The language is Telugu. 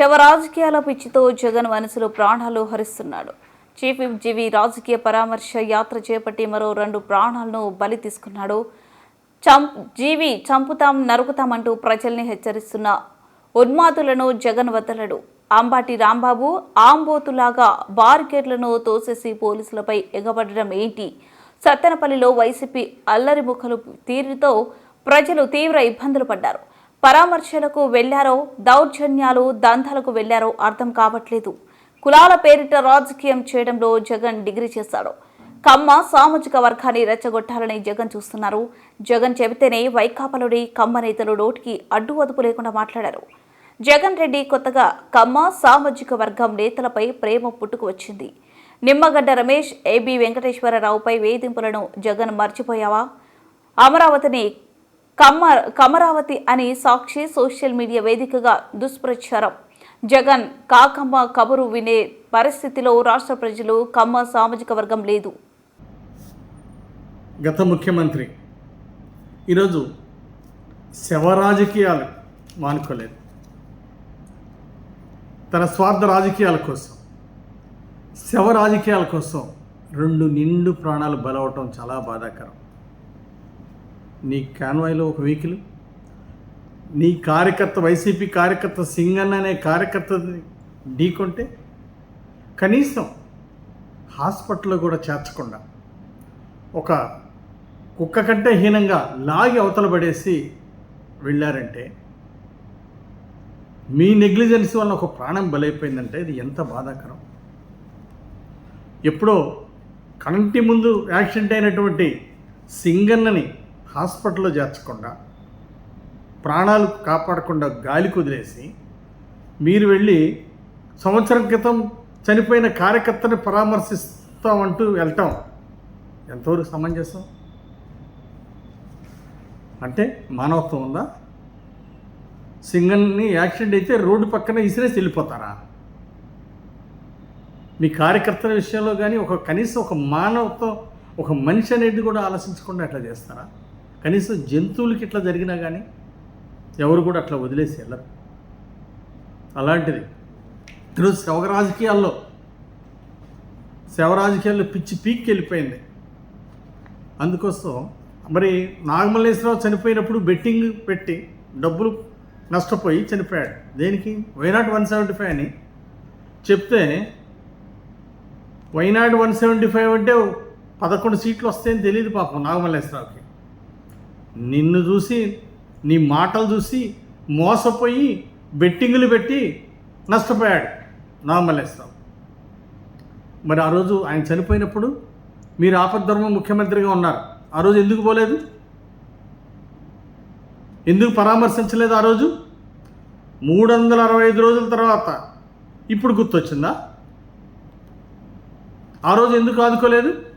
శవ రాజకీయాల పిచ్చితో జగన్ మనసులో ప్రాణాలు హరిస్తున్నాడు. చీఫ్ విప్ రాజకీయ పరామర్శ యాత్ర చేపట్టి మరో రెండు ప్రాణాలను బలి తీసుకున్నాడు. చం జీవి చంపుతాం నరుకుతామంటూ ప్రజల్ని హెచ్చరిస్తున్న ఉన్మాదులను జగన్ వదలడు. అంబాటి రాంబాబు ఆంబోతులాగా బారికేడ్లను తోసేసి పోలీసులపై ఎగబడడం ఏంటి? సత్తెనపల్లిలో వైసీపీ అల్లరి ముఖలు తీరుతో ప్రజలు తీవ్ర ఇబ్బందులు పడ్డారు. పరామర్శలకు వెళ్ళారో దౌర్జన్యాలు దంధాలకు వెళ్ళారో అర్థం కావట్లేదు. కులాల పేరిట రాజకీయం చేయడంలో జగన్ డిగ్రీ చేశాడు. కమ్మ సామాజిక వర్గాన్ని రెచ్చగొట్టాలని జగన్ చూస్తున్నారు. జగన్ చెబితేనే వైకాపాలోని కమ్మ నేతలు నోటికి అడ్డు అదుపు లేకుండా మాట్లాడారు. జగన్ రెడ్డి కొత్తగా కమ్మ సామాజిక వర్గం నేతలపై ప్రేమ పుట్టుకు వచ్చింది. నిమ్మగడ్డ రమేష్ ఏబి వెంకటేశ్వరరావుపై వేధింపులను జగన్ మర్చిపోయావా? అమరావతిని కమ్మ కమరావతి అని సాక్షి సోషల్ మీడియా వేదికగా దుష్ప్రచారం. జగన్ కాకమ్మ కబురు వినే పరిస్థితిలో రాష్ట్ర ప్రజలు కమ్మ సామాజిక వర్గం లేదు. గత ముఖ్యమంత్రి ఈరోజు శవ రాజకీయాలు మానుకోలేదు. తన స్వార్థ రాజకీయాల కోసం శవ రాజకీయాల కోసం రెండు నిండు ప్రాణాలు బలవటం చాలా బాధాకరం. నీ కాన్వాయ్లో ఒక వెహికల్ నీ కార్యకర్త వైసీపీ కార్యకర్త సింగన్ అనే కార్యకర్తని ఢీకొంటే కనీసం హాస్పిటల్లో కూడా చేర్చకుండా ఒక కుక్క కంటే హీనంగా లాగి అవతల పడేసి వెళ్ళారంటే మీ నెగ్లిజెన్స్ వల్ల ఒక ప్రాణం బలైపోయిందంటే ఇది ఎంత బాధాకరం. ఎప్పుడో కంటి ముందు యాక్సిడెంట్ అయినటువంటి సింగన్నని హాస్పిటల్లో చేర్చకుండా ప్రాణాలు కాపాడకుండా గాలి కుదిలేసి మీరు వెళ్ళి సంవత్సరం క్రితం చనిపోయిన కార్యకర్తని పరామర్శిస్తామంటూ వెళ్తాం. ఎంతవరకు సమంజసం? అంటే మానవత్వం ఉందా? సింగన్ని యాక్సిడెంట్ అయితే రోడ్డు పక్కన ఇసిరేసి వెళ్ళిపోతారా? మీ కార్యకర్తల విషయంలో కానీ ఒక కనీసం ఒక మానవత్వం ఒక మనిషి అనేది కూడా ఆలోచించకుండా అట్లా చేస్తారా? కనీసం జంతువులకి ఇట్లా జరిగినా కానీ ఎవరు కూడా అట్లా వదిలేసి వెళ్ళరు. అలాంటిది ఈరోజు శవ రాజకీయాల్లో శవ రాజకీయాల్లో పిచ్చి పీక్కి వెళ్ళిపోయింది. అందుకోసం మరి నాగమల్లేశ్వరరావు చనిపోయినప్పుడు బెట్టింగ్ పెట్టి డబ్బులు నష్టపోయి చనిపోయాడు. దేనికి? వైనాట్ వన్ సెవెంటీ ఫైవ్ అని చెప్తే వైనాట్ వన్ సెవెంటీ ఫైవ్ అంటే పదకొండు సీట్లు వస్తాయని తెలియదు పాపం నాగమల్లేశ్వరరావుకి. నిన్ను చూసి నీ మాటలు చూసి మోసపోయి బెట్టింగులు పెట్టి నష్టపోయాడు నామలేస్తాం మరి ఆ రోజు ఆయన చనిపోయినప్పుడు మీరు ఆపద్ధర్మ ముఖ్యమంత్రిగా ఉన్నారు. ఆ రోజు ఎందుకు పోలేదు? ఎందుకు పరామర్శించలేదు ఆ రోజు? మూడు వందల అరవై ఐదు రోజుల తర్వాత ఇప్పుడు గుర్తొచ్చిందా? ఆ రోజు ఎందుకు ఆదుకోలేదు?